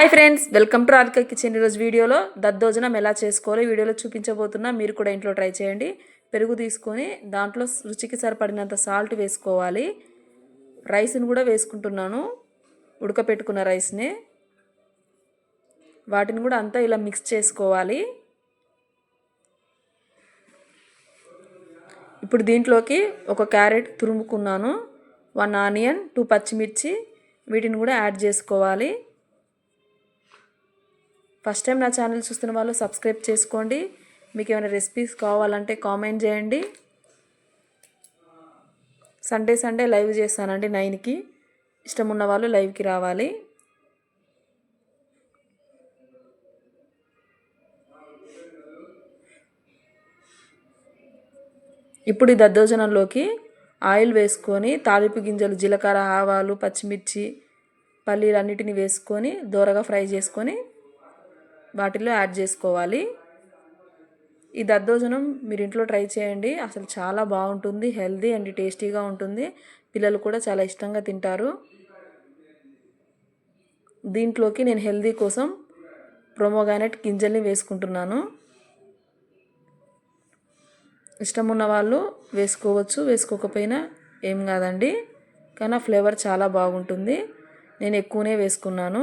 Hi friends welcome to Radhika kitchen ఈరోజు వీడియోలో. దద్దోజనం ఎలా చేసుకోవాలో వీడియోలో చూపించబోతున్నా మీరు కూడా ఇంట్లో ట్రై చేయండి. పెరుగు తీసుకొని దాంట్లో రుచికి సరిపడినంత సాల్ట్ వేసుకోవాలి. రైస్ని కూడా వేసుకుంటున్నాను. ఉడకపెట్టుకున్న రైస్ని వాటిని కూడా అంతా ఇలా మిక్స్ చేసుకోవాలి. ఇప్పుడు దీంట్లోకి ఒక క్యారెట్ తురుముకున్నాను. వన్ ఆనియన్ టూ పచ్చిమిర్చి వీటిని కూడా యాడ్ చేసుకోవాలి. ఫస్ట్ టైం నా ఛానల్ చూస్తున్న వాళ్ళు సబ్స్క్రైబ్ చేసుకోండి. మీకు ఏమైనా రెసిపీస్ కావాలంటే కామెంట్ చేయండి. సండే సండే లైవ్ చేస్తానండి నైన్కి. ఇష్టం ఉన్న వాళ్ళు లైవ్కి రావాలి. ఇప్పుడు ఈ దద్దోజనంలోకి ఆయిల్ వేసుకొని తాలింపు గింజలు జీలకర్ర ఆవాలు పచ్చిమిర్చి పల్లీలు అన్నిటిని వేసుకొని దూరగా ఫ్రై చేసుకొని వాటిలో యాడ్ చేసుకోవాలి. ఈ దద్దోజనం మీరు ఇంట్లో ట్రై చేయండి. అసలు చాలా బాగుంటుంది హెల్దీ అండ్ టేస్టీగా ఉంటుంది. పిల్లలు కూడా చాలా ఇష్టంగా తింటారు. దీంట్లోకి నేను హెల్దీ కోసం ప్రోమోగానెట్ గింజల్ని వేసుకుంటున్నాను. ఇష్టం ఉన్న వాళ్ళు వేసుకోవచ్చు వేసుకోకపోయినా ఏం కాదండి. కానీ ఆ ఫ్లేవర్ చాలా బాగుంటుంది. నేను ఎక్కువనే వేసుకున్నాను.